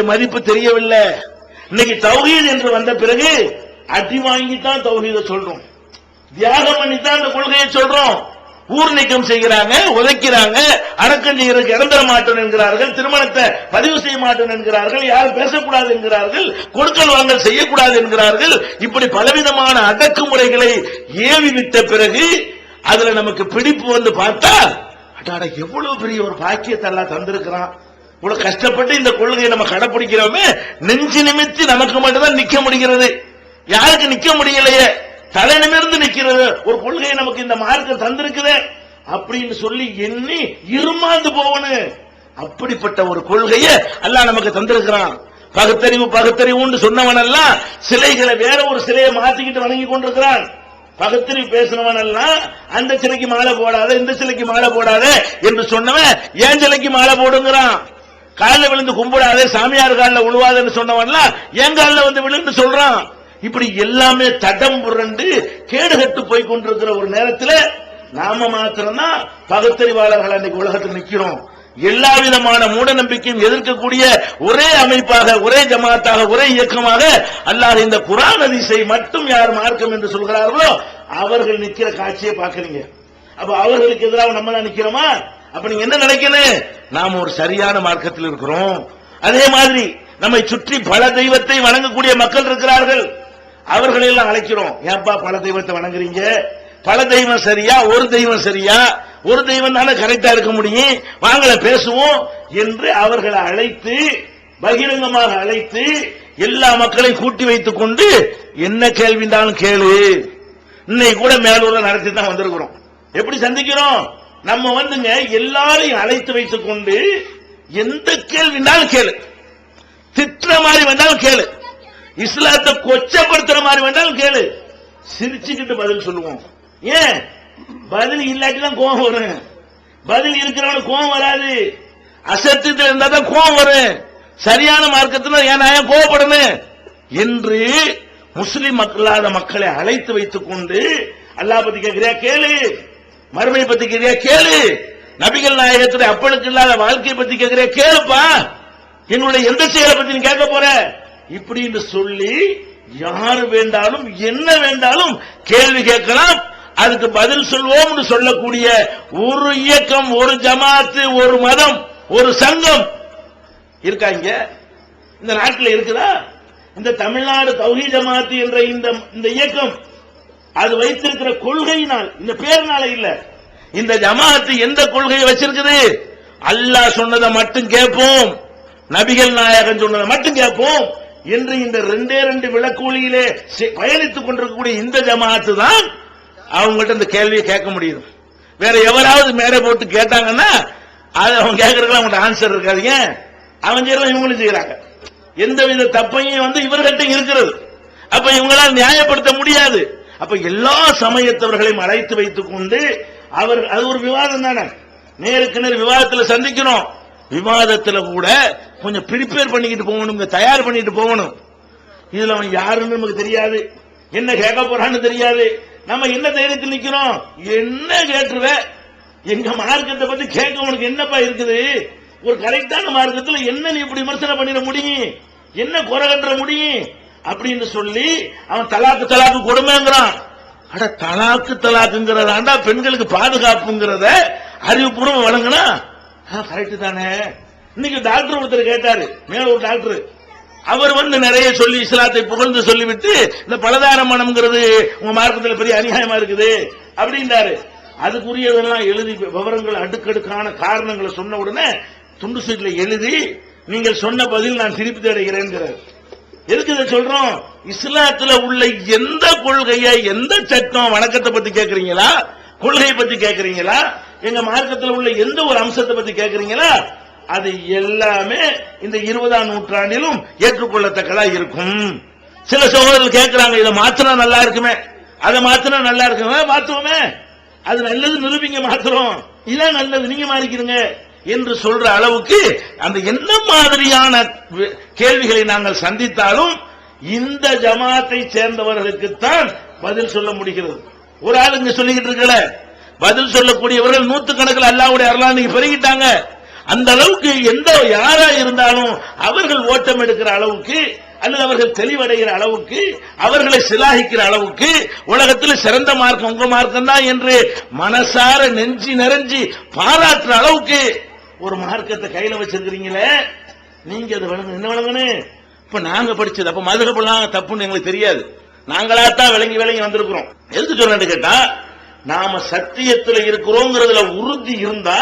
மதிப்பு தெரியவில்லை. இன்னைக்கு தௌஹீத் என்று வந்த பிறகு அடி வாங்கித்தான் தௌஹீத சொல்றோம். தியாகம் பண்ணித்தான் அந்த கொள்கையை சொல்றோம். ஊர் நீக்கம் செய்கிறாங்க உதைக்கிறாங்க அடக்கம் செய்யறதுக்கு இறந்துட மாட்டோம் என்கிறார்கள் திருமணத்தை பதிவு செய்ய மாட்டோம் என்கிறார்கள் யாரும் பேசக்கூடாது என்கிறார்கள் கொடுக்கல் வாங்கல் செய்யக்கூடாது என்கிறார்கள். இப்படி பலவிதமான அடக்குமுறைகளை ஏவி விட்ட பிறகு அதுல நமக்கு பிடிப்பு வந்து பார்த்தா அடாடா எவ்வளவு பெரிய ஒரு பாக்கியத்தை எல்லாம் தந்திருக்கிறான். இவ்வளவு கஷ்டப்பட்டு இந்த கொள்கையை நம்ம கடைபிடிக்கிறோமே நெஞ்சு நிமித்து நமக்கு மட்டும்தான் நிக்க முடிகிறது. யாருக்கு நிக்க முடியலையே? தலை நிமிர்ந்து நிக்கிறது. ஒரு கொள்கையை நமக்கு இந்த மார்க்கம் தந்திருக்குதே. அப்படின்னு சொல்லி எண்ணி இருமாந்து போகணும். அப்படிப்பட்ட ஒரு கொள்கையை அல்லாஹ் நமக்கு தந்திருக்கிறான். பகுத்தறிவு பகுத்தறிவுன்னு சொன்னவன் எல்லாம் சிலைகளை வேற ஒரு சிலையை மாத்திக்கிட்டு வணங்கி கொண்டிருக்கிறான். பகுத்தறிவு பேசினவன் எல்லாம் அந்த சிலைக்கு மாலை போடாத இந்த சிலைக்கு மாலை போடாத என்று சொன்னவன் ஏன் சிலைக்கு மாலை போடுங்கிறான்? காலில் விழுந்து கும்பிடாதே சாமியார் காலில் உழுவாதுன்னு சொன்னவன்லாம் என் காலில் வந்து விழுந்து சொல்றான். இப்படி எல்லாமே தடம் புரண்டு கேடுகட்டு போய் கொண்டிருக்கிற ஒரு நேரத்தில் நாம மாத்திரம்தான் பகுத்தறிவாளர்கள் அன்னைக்கு உலகத்தில் நிற்கிறோம் எல்லா விதமான மூட நம்பிக்கையும் எதிர்க்கக்கூடிய ஒரே அமைப்பாக ஒரே ஜமாத்தாக ஒரே இயக்கமாக அல்லாத இந்த குரான் அதிசை மட்டும் யார் மார்க்கம் என்று சொல்கிறார்களோ அவர்கள் நிற்கிற காட்சியை பார்க்கறீங்க. அப்ப அவர்களுக்கு எதிராக நம்ம தான் அப்ப நீங்க என்ன நினைக்கணும்? நாம் ஒரு சரியான மார்க்கத்தில் இருக்கிறோம். அதே மாதிரி நம்மை சுற்றி பல தெய்வத்தை வணங்கக்கூடிய மக்கள் இருக்கிறார்கள். அவர்களை எல்லாம் அழைக்கிறோம். ஏன்பா பல தெய்வத்தை வணங்குறீங்க? பல தெய்வம் சரியா? ஒரு தெய்வம் சரியா? ஒரு தெய்வம் தானே கரெக்டா இருக்க முடியும்? வாங்கல பேசுவோம் என்று அவர்களை அழைத்து பகிரங்கமாக அழைத்து எல்லா மக்களையும் கூட்டி வைத்துக் கொண்டு என்ன கேள்விண்டாலும் கேளு. இன்னைக்கு கூட மேலூர்ல நடத்தி தான் வந்திருக்கிறோம். எப்படி சந்திக்கிறோம்? நம்ம வந்துங்க எல்லாரையும் அழைத்து வைத்துக் கொண்டு எந்த கேள்வினாலும் கேளு. திட்டுற மாதிரி வந்தாலும் கேளு. இஸ்லாத்தை கொச்சப்படுத்துற மாதிரி வந்தாலும் கேளு. சிரிச்சுக்கிட்டு பதில் சொல்லுவோம். ஏன்? பதில் இல்லாட்டிதான் கோபம் வரும். பதில் இருக்கிறவனுக்கு கோபம் வராது. அசத்தியத்தில் இருந்தா தான் கோபம் வரும். சரியான மார்க்கத்தில் ஏன் நான் ஏன் கோவப்படணும்? என்று முஸ்லிம் மக்களாத மக்களை அழைத்து வைத்துக் கொண்டு அல்லாஹ் பத்தி கேளு. மறுமையை பத்தி கேட்கிறியா? கேளு. நபிகள் நாயகத்துடைய அப்பளுக்கு இல்லாத வாழ்க்கையை பத்தி கேட்கிறியா? கேளுப்பா. என்னுடைய எந்த செயலை பத்தி நீ கேட்க போற? இப்படின்னு சொல்லி யாரு வேண்டாலும் என்ன வேண்டாலும் கேள்வி கேட்கலாம். அதுக்கு பதில் சொல்வோம்னு சொல்லக்கூடிய ஒரு இயக்கம் ஒரு ஜமாத்து ஒரு மதம் ஒரு சங்கம் இருக்காங்க இந்த நாட்டில் இருக்குதா? இந்த தமிழ்நாடு தௌஹி ஜமாத்து என்ற இந்த இந்த இயக்கம் அது வைத்திருக்கிற கொள்கையினால். இந்த பேர்னால இல்ல. இந்த ஜமாத்து எந்த கொள்கையை வச்சிருக்குது? அல்லாஹ் சொன்னதை மட்டும் கேட்போம். நபிகள் நாயகன் சொன்னதை மட்டும் கேட்போம். என்று இந்த ரெண்டே ரெண்டு விளக்கூலியிலே பயணித்துக் கொண்டிருக்கக்கூடிய இந்த ஜமாத்து தான் அவங்கள்ட்ட இந்த கேள்வியை கேட்க முடியும். வேற எவராவது மேடை போட்டு கேட்டாங்கன்னா அது அவங்க கேட்கறதுக்கு அவங்கள்ட்ட ஆன்சர் இருக்காதுங்க அவன் செய்யறத இவங்களும் செய்யறாங்க. எந்தவித தப்பையும் வந்து இவர்கிட்ட இருக்கிறது. அப்ப இவங்களால் நியாயப்படுத்த முடியாது. அப்ப எல்லா சமயத்தவர்களையும் அழைத்து வைத்துக் கொண்டு அவர் அது ஒரு விவாதம் தானே? நேருக்கு நேர் விவாதத்தில் சந்திக்கணும். விவாதத்தில் கூட கொஞ்சம் ப்ரிப்பேர் பண்ணிக்கிட்டு போகணும் தயார் பண்ணிட்டு போகணும். இதுல அவன் யாருன்னு நமக்கு தெரியாது. என்ன கேட்க போறான்னு தெரியாது. நம்ம என்ன தைரியத்தில் நிக்கிறோம்? என்ன கேட்டுருவ? எங்க மார்க்கத்தை பத்தி கேட்க உனக்கு என்னப்பா இருக்குது? ஒரு கரெக்டான மார்க்கத்தில் என்ன நீ இப்படி விமர்சனம் பண்ணிட முடியும்? என்ன குறை கட்டுற முடியும்? அப்படின்னு சொல்லி அவன் தலாக்கு தலாக்கு கொடுமைங்கிறான். அட தலாக்கு தலாக்குங்கிறதாண்டா பெண்களுக்கு பாதுகாப்புங்கிறத அறிவுபூர்வம் வழங்கினா? கரெக்ட் தானே. இன்னைக்கு டாக்டர் ஒருத்தர் கேட்டாரு. மேல ஒரு டாக்டர் அவர் வந்து நிறைய சொல்லி இஸ்லாத்தை புகழ்ந்து சொல்லிவிட்டு இந்த பலதார மனம்ங்கிறது உங்க மார்க்கத்தில் பெரிய அநியாயமா இருக்குது. அப்படின்றாரு. அதுக்குரியதெல்லாம் எழுதி விவரங்கள் அடுக்கடுக்கான காரணங்களை சொன்ன உடனே துண்டு சீட்ல எழுதி நீங்கள் சொன்ன பதில் நான் திருப்பி அடைகிறேங்கிறார் எதுக்கு இதை சொல்றோம்? இஸ்லாத்துல உள்ள எந்த கொள்கைய எந்த சட்டம் வணக்கத்தை பத்தி கேக்குறீங்களா? கொள்கையை பத்தி கேக்குறீங்களா? எங்க மார்க்கத்தில் உள்ள எந்த ஒரு அம்சத்தை பத்தி கேக்குறீங்களா? அது எல்லாமே இந்த இருபதாம் நூற்றாண்டிலும் ஏற்றுக்கொள்ளத்தக்கதா இருக்கும். சில சகோதரர்கள் கேட்கிறாங்க இதை மாத்தினா நல்லா இருக்குமே. அதை மாத்தினா நல்லா இருக்குமே. மாத்துவோமே. அது நல்லது நிரூபிங்க மாத்திரம். இதான் நல்லது. நீங்க மாறிக்கிறீங்க என்று சொல்ற அளவுக்கு அந்த என்ன மாதிரியான கேள்விகளை நாங்கள் சந்தித்தாலும் இந்த ஜமாத்தை சேர்ந்தவர்களுக்குத்தான் பதில் சொல்ல முடிகிறது. ஒரு ஆள் இங்க சொல்லிக்கிட்டு இருக்கல பதில் சொல்லக்கூடியவர்கள் நூத்துக்கணக்கில் அல்லாவுடைய அருளா நீங்க பெருகிட்டாங்க. அந்த அளவுக்கு எந்த யாரா இருந்தாலும் அவர்கள் ஓட்டம் எடுக்கிற அளவுக்கு அல்லது அவர்கள் தெளிவடைகிற அளவுக்கு அவர்களை சிலாகிக்கிற அளவுக்கு உலகத்தில் சிறந்த மார்க்கம் உங்க மார்க்கம் தான் என்று மனசார நெஞ்சி நிறைஞ்சி பாராட்டுற அளவுக்கு ஒரு மார்க்கத்தை கையில வச்சிருக்கிறீங்களே நீங்க அதை வழங்க என்ன வழங்கணும் இப்ப நாங்க படிச்சது அப்ப மதுகப்பெல்லாம் தப்புன்னு எங்களுக்கு தெரியாது. நாங்களா தான் விளங்கி விளங்கி வந்திருக்கிறோம். எதுக்கு சொல்றேன்னு கேட்டா நாம சத்தியத்துல இருக்கிறோங்கிறதுல உறுதி இருந்தா